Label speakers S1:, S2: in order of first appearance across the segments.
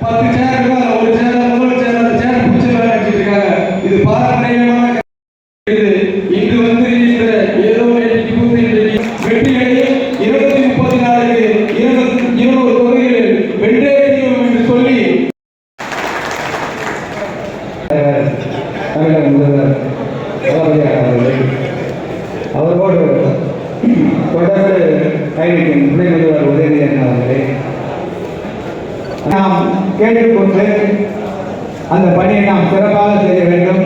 S1: பத்து சேர் ஒரு சேர் ஒரு சேர் அந்த சேர் பிடிச்ச வச்சுட்டு இருக்காங்க. இது பாரம்பரியமான இது இன்று வந்து இந்த ஏதோ இருபத்தி முப்பத்தி நாலுக்கு இருபது இருநூறு தொகுதிகளில் வென்றே என்று சொல்லி.
S2: அவரோடு தொடர்ந்து பயணிக்கும் துணை முதல்வர் உதயநிதி அவர்களை நாம் கேட்டுக்கொண்டு அந்த பணியை நாம் சிறப்பாக செய்ய வேண்டும்.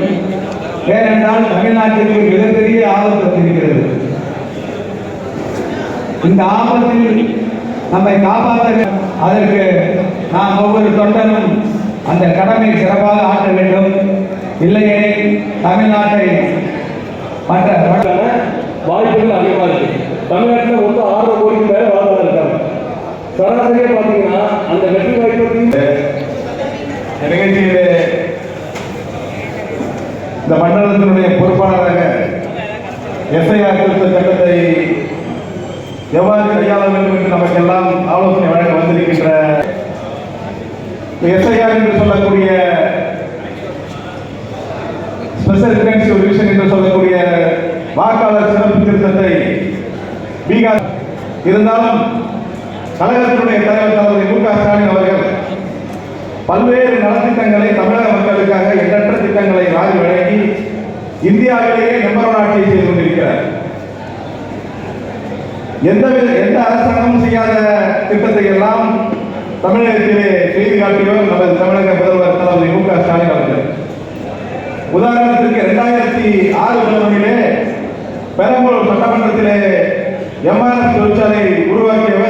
S2: ஏனென்றால் தமிழ்நாட்டிற்கு மிகப்பெரிய ஆபத்து இருக்கிறது. இந்த ஆபத்தில் நம்மை காப்பாற்ற அதற்கு நாம் ஒவ்வொரு தொண்டனும் அந்த கடமை சிறப்பாக ஆற்ற வேண்டும். இல்லையே தமிழ்நாட்டை மற்ற
S3: வாய்ப்புகள் அதிகமாக இருக்கு. தமிழ்நாட்டில் ஒன்று ஆறு கோடிக்கு மேல சராசரியா பாத்தீங்கன்னா அந்த வெற்றி வாய்ப்பு
S4: நிகழ்ச்சியிலே இந்த மண்டலத்தினுடைய பொறுப்பாளராக எஸ்ஐஆர் திருத்த சட்டத்தை எவ்வாறு கையாள வேண்டும் என்று நமக்கெல்லாம் ஆலோசனை வழங்க வந்திருக்கின்ற எஸ்ஐஆர் என்று சொல்லக்கூடிய ஸ்பெஷல் இன்டென்சிவ் ரிவிஷன் என்று சொல்லக்கூடிய வாக்காளர் சிறப்பு திருத்தத்தை பீகார் இருந்தாலும் கழகத்தினுடைய தலைவர் தளபதி மு க ஸ்டாலின் அவர்கள் பல்வேறு நலத்திட்டங்களை தமிழக மக்களுக்காக எண்ணற்ற திட்டங்களை வாரி வழங்கி இந்தியாவிலேயே நம்பர் ஒன் ஆட்சியை செய்து கொண்டிருக்கிறார். எந்த வித- எந்த அரசாங்கமும் செய்யாத திட்டத்தை எல்லாம் தமிழகத்திலே செய்து காட்டியவர் நமது தமிழக முதல்வர் தளபதி மு க ஸ்டாலின் அவர்கள். உதாரணத்திற்கு இரண்டாயிரத்தி ஆறு முதலிலே பெரம்பலூர் சட்டமன்றத்திலே எம்ஆர்எஸ் தொழிற்சாலை உருவாக்கியவர்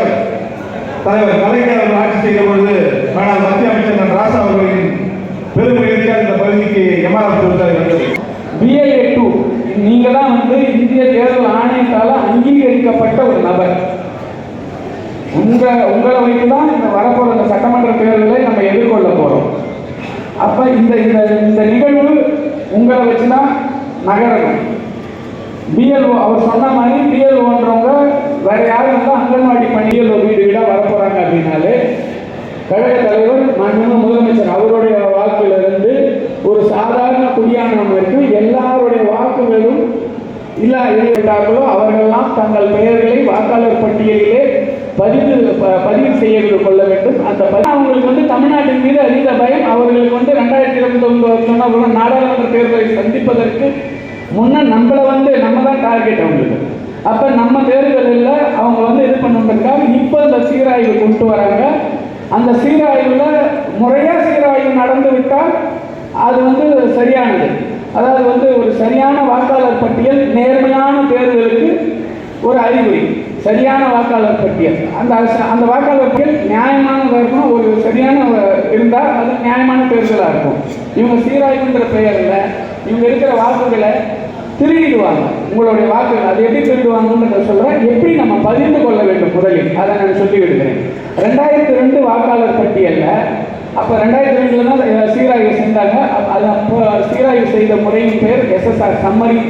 S4: தலைவர் கலைஞர் அவர்கள் ஆட்சி செய்த பொழுது ஆனால் மத்திய அமைச்சர் என் ராசா அவர்களின் பெரும் இந்த பகுதிக்கு எம்ஆர்எஃப் தொழிற்சாலை வந்தது
S5: பிஎல்ஏ டூ நீங்க தான் வந்து இந்திய தேர்தல் ஆணையத்தால் அங்கீகரிக்கப்பட்ட ஒரு நபர். உங்க உங்களை வைத்து தான் இந்த வரப்போற இந்த சட்டமன்ற தேர்தலை நம்ம எதிர்கொள்ள போறோம். அப்ப இந்த இந்த இந்த நிகழ்வு உங்களை வச்சு தான் நகரணும். பிஎல்ஓ அவர் சொன்ன மாதிரி பிஎல்ஓன்றவங்க வேற யாரும் இருந்தால் அங்கன்வாடி பணியல் வீடு வீடாக வரப்போறாங்க அப்படின்னாலே கழக தலைவர் மாண்புமிகு முதலமைச்சர் அவருடைய வாக்கிலிருந்து ஒரு சாதாரண குடியானவன் வரைக்கும் எல்லாருடைய வாக்குகளும் இல்லாவிட்டார்களோ அவர்களெல்லாம் தங்கள் பெயர்களை வாக்காளர் பட்டியலிலே பதிவு பதிவு செய்து கொள்ள வேண்டும். அந்த பதிவு அவங்களுக்கு வந்து தமிழ்நாட்டின் மீது அதிக பயம். அவர்களுக்கு வந்து ரெண்டாயிரத்தி இருபத்தி ஒன்பது நாடாளுமன்ற தேர்தலை சந்திப்பதற்கு முன்னே நம்மளை வந்து நம்ம தான் டார்கெட் அவங்களுக்கு. அப்போ நம்ம தேர்தலில் அவங்க வந்து இது பண்ணுறதுக்காக இப்போ இந்த சீராய்வு கொண்டு வராங்க. அந்த சீராய்வில் முறையாக சீராய்வு நடந்து விட்டால் அது வந்து சரியானது. அதாவது வந்து ஒரு சரியான வாக்காளர் பட்டியல் நேர்மையான தேர்தலுக்கு ஒரு அறிகுறி. சரியான வாக்காளர் பட்டியல். அந்த அந்த வாக்காளர் பட்டியல் நியாயமானதாக இருக்கணும் ஒரு சரியான இருந்தால் அது நியாயமான தேர்தலாக இருக்கும். இவங்க சீராய்வுன்ற பெயரில் இவங்க இருக்கிற வாக்குகளை திருடிடுவாங்க. உங்களுடைய வாக்குகள் அது எப்படி திருடுவாங்கன்னு சொல்கிறேன் எப்படி நம்ம பகிர்ந்து கொள்ள வேண்டும் முதலில்? அதை நான் சொல்லி விடுகிறேன். ரெண்டாயிரத்தி ரெண்டு வாக்காளர் பட்டியலில் அப்போ ரெண்டாயிரத்தி ரெண்டில் தான் சீராய்வு செஞ்சாங்க. அதை அது அப்போ சீராய்வு செய்த முறையின் பேர் எஸ்எஸ்ஆர் சம்மரி